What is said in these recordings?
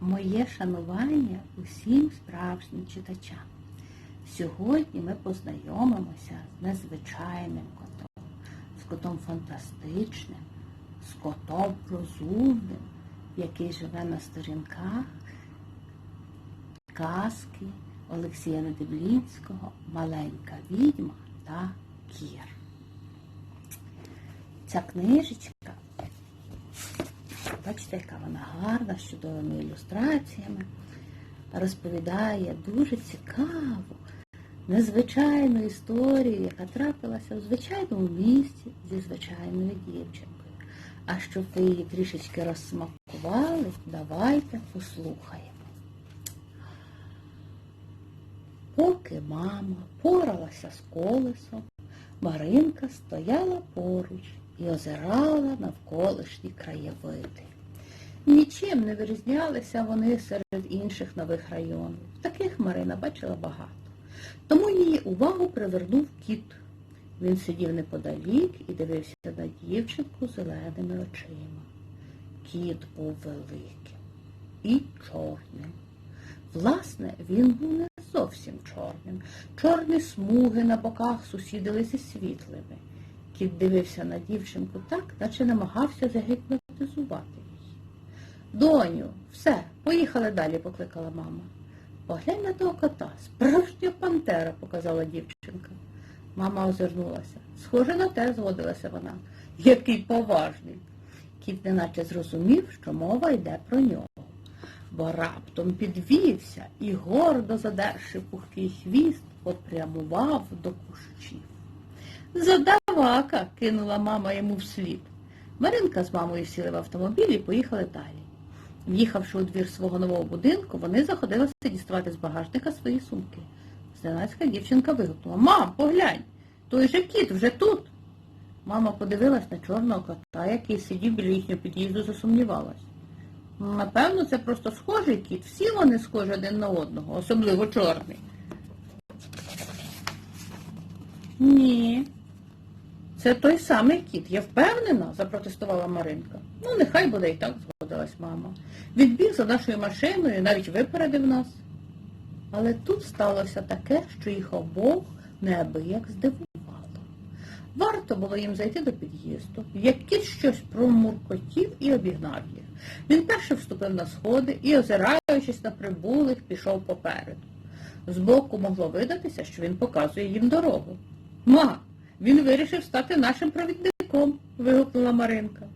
Моє шанування усім справжнім читачам. Сьогодні ми познайомимося з незвичайним котом, з котом фантастичним, з котом розумним, який живе на сторінках казки Олексія Недиблінського Маленька відьма та кір. Ця книжечка, бачите, яка вона гарна, з чудовими ілюстраціями, розповідає дуже цікаву, незвичайну історію, яка трапилася у звичайному місті зі звичайною дівчинкою. А щоб ви її трішечки розсмакували, давайте послухаємо. Поки мама поралася з колесом, Маринка стояла поруч і озирала навколишні краєвиди. Нічим не вирізнялися вони серед інших нових районів. Таких Марина бачила багато. Тому її увагу привернув кіт. Він сидів неподалік і дивився на дівчинку зеленими очима. Кіт був великим і чорним. Власне, він був не зовсім чорним. Чорні смуги на боках сусідилися світлими. Кіт дивився на дівчинку так, наче намагався загіпнотизувати. Доню, все, поїхали далі, покликала мама. Поглянь на того кота, справжня пантера, показала дівчинка. Мама озирнулася. Схоже на те, згодилася вона. Який поважний. Кіт неначе зрозумів, що мова йде про нього бо раптом підвівся і, гордо задерши пухкий хвіст, попрямував до кущів. Задавака, кинула мама йому вслід. Маринка з мамою сіли в автомобіль і поїхали далі. В'їхавши у двір свого нового будинку, вони заходилися діставати з багажника свої сумки. Зненацька дівчинка вигукнула Мам, поглянь, той же кіт вже тут. Мама подивилась на чорного кота, який сидів біля їхнього під'їзду, засумнівалась. Напевно, це просто схожий кіт. Всі вони схожі один на одного, особливо чорний. Ні. Це той самий кіт, я впевнена, запротестувала Маринка. Ну, нехай буде і так, згодилась мама. Відбіг за нашою машиною, навіть випередив нас. Але тут сталося таке, що їх обох неабияк здивувало. Варто було їм зайти до під'їзду, як щось промуркотів і обігнав їх. Він перший вступив на сходи і, озираючись на прибулих, пішов попереду. Збоку могло видатися, що він показує їм дорогу. Ма, він вирішив стати нашим провідником, вигукнула Маринка.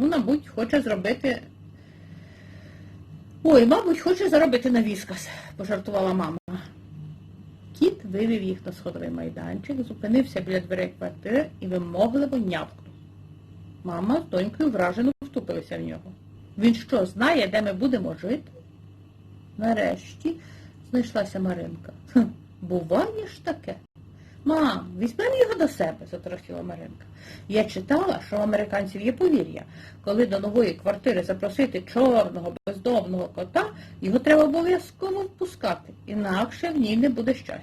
Ну, мабуть, хоче зробити. Ой, мабуть, хоче заробити на віскас, пожартувала мама. Кіт вивів їх на сходовий майданчик, зупинився біля дверей квартири і вимогливо нявкнув. Мама з донькою вражено втупилися в нього. Він що, знає, де ми будемо жити? Нарешті знайшлася Маринка. «Хм, Буває ж таке. Мам, візьмемо його до себе, заторохтіла Маринка. Я читала, що у американців є повір'я. Коли до нової квартири запросити чорного бездомного кота, його треба обов'язково впускати, інакше в ній не буде щастя.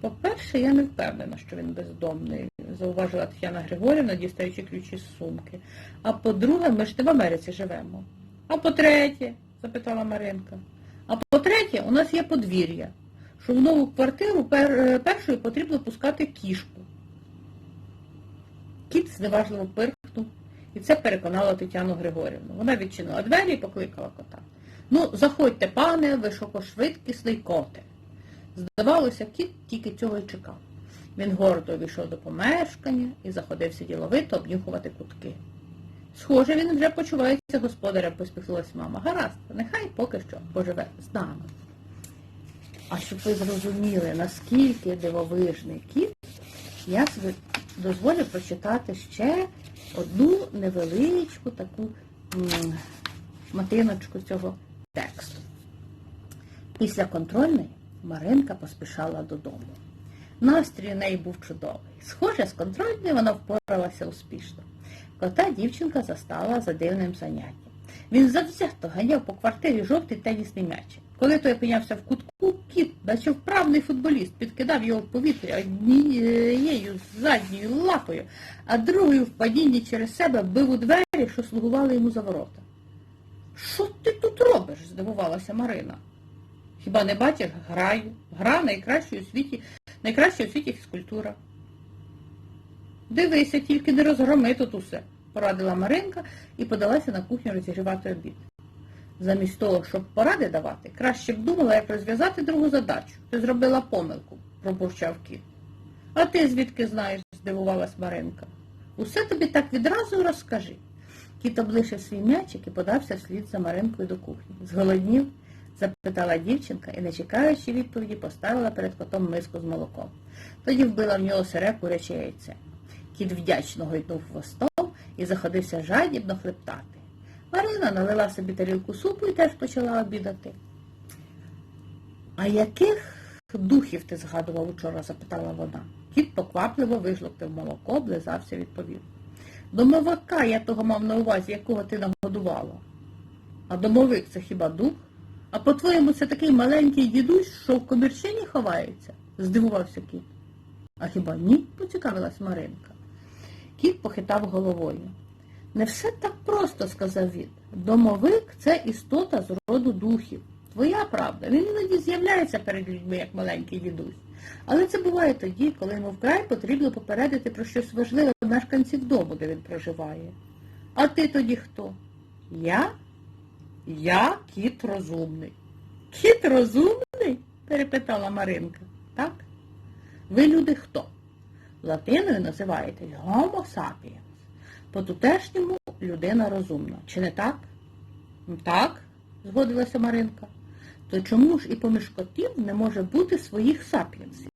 По-перше, я не впевнена, що він бездомний, зауважила Тетяна Григорівна, дістаючи ключі з сумки. А по-друге, ми ж не в Америці живемо. А по-третє, запитала Маринка. А по-третє, у нас є подвір'я, що в нову квартиру е, першою потрібно пускати кішку. Кіт зневажливо пирхнув, і це переконало Тетяну Григорівну. Вона відчинила двері і покликала кота. Ну, заходьте, пане, високошвидкісний коте. Здавалося, кіт тільки цього й чекав. Він гордо увійшов до помешкання і заходився діловито обнюхувати кутки. Схоже, він вже почувається господарем, посміхнулася мама. Гаразд, нехай поки що поживе з нами. А щоб ви зрозуміли, наскільки дивовижний кіт, я собі дозволю прочитати ще одну невеличку таку м, шматиночку цього тексту. Після контрольної Маринка поспішала додому. Настрій у неї був чудовий. Схоже, з контрольною вона впоралася успішно. Кота дівчинка застала за дивним заняттям. Він завзято ганяв по квартирі жовтий тенісний м'ячик. Коли той опинявся в кутку, кіт, наче вправний футболіст, підкидав його в повітря однією задньою лапою, а другою в падінні через себе бив у двері, що слугували йому за ворота. Що ти тут робиш? здивувалася Марина. Хіба не бачиш, граю. Гра найкраща у світі, найкраща у світі фізкультура. Дивися, тільки не розгроми тут усе, порадила Маринка і подалася на кухню розігрівати обід. Замість того, щоб поради давати, краще б думала, як розв'язати другу задачу. Ти зробила помилку, пробурчав кіт. А ти звідки знаєш? здивувалась Маринка. Усе тобі так відразу розкажи. Кіт облишив свій м'ячик і подався вслід за Маринкою до кухні. Зголоднів? запитала дівчинка і, не чекаючи відповіді, поставила перед котом миску з молоком. Тоді вбила в нього сире куряче яйце. Кіт вдячно гойднув хвостом і заходився жадібно хлептати. Марина налила собі тарілку супу і теж почала обідати. А яких духів ти згадував учора? запитала вона. Кіт поквапливо вижлоктив молоко, облизався, відповів. Домовика я того мав на увазі, якого ти нагодувала. А домовик це хіба дух? А по-твоєму це такий маленький дідусь, що в комірчині ховається? здивувався кіт. А хіба ні? поцікавилась Маринка. Кіт похитав головою. Не все так просто, сказав він. Домовик це істота з роду духів. Твоя правда, він іноді з'являється перед людьми, як маленький дідусь. Але це буває тоді, коли йому вкрай потрібно попередити про щось важливе мешканців дому, де він проживає. А ти тоді хто? Я? Я кіт розумний. Кіт розумний? перепитала Маринка. Так? Ви люди хто? Латиною називаєтесь Homo sapiens. По-тутешньому людина розумна. Чи не так? «Ну, Так, згодилася Маринка. То чому ж і поміж котів не може бути своїх сапіенсів?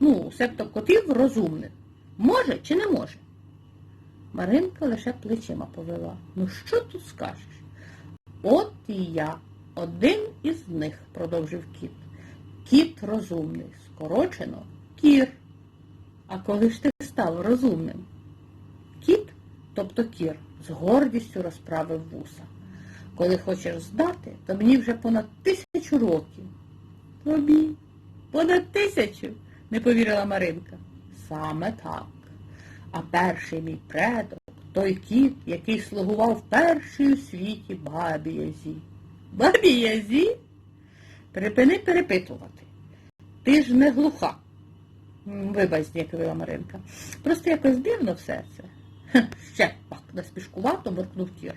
Ну, себто котів розумних. Може чи не може? Маринка лише плечима повела. Ну що тут скажеш? От і я, один із них, продовжив кіт. Кіт розумний, скорочено кір. А коли ж ти став розумним? Тобто кір, з гордістю розправив вуса. Коли хочеш здати, то мені вже понад тисячу років. Тобі понад тисячу, не повірила Маринка. Саме так. А перший мій предок, той кіт, який слугував перший у світі бабі Язі. Бабі Язі? Припини перепитувати. Ти ж не глуха. Вибач, зніяковила Маринка. Просто якось дивно все це. Ще пак наспішкувато буркнув кір.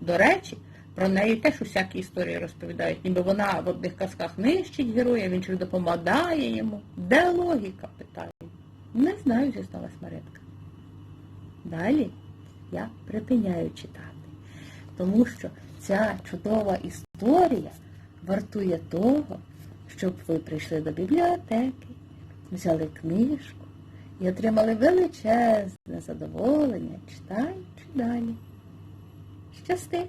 До речі, про неї теж усякі історії розповідають, ніби вона в одних казках нищить героя, в інших допомагає йому. Де логіка, питаю. Не знаю, зізналась Маринка. Далі я припиняю читати, тому що ця чудова історія вартує того, щоб ви прийшли до бібліотеки, взяли книжку і отримали величезне задоволення, читаючи далі. Щасти!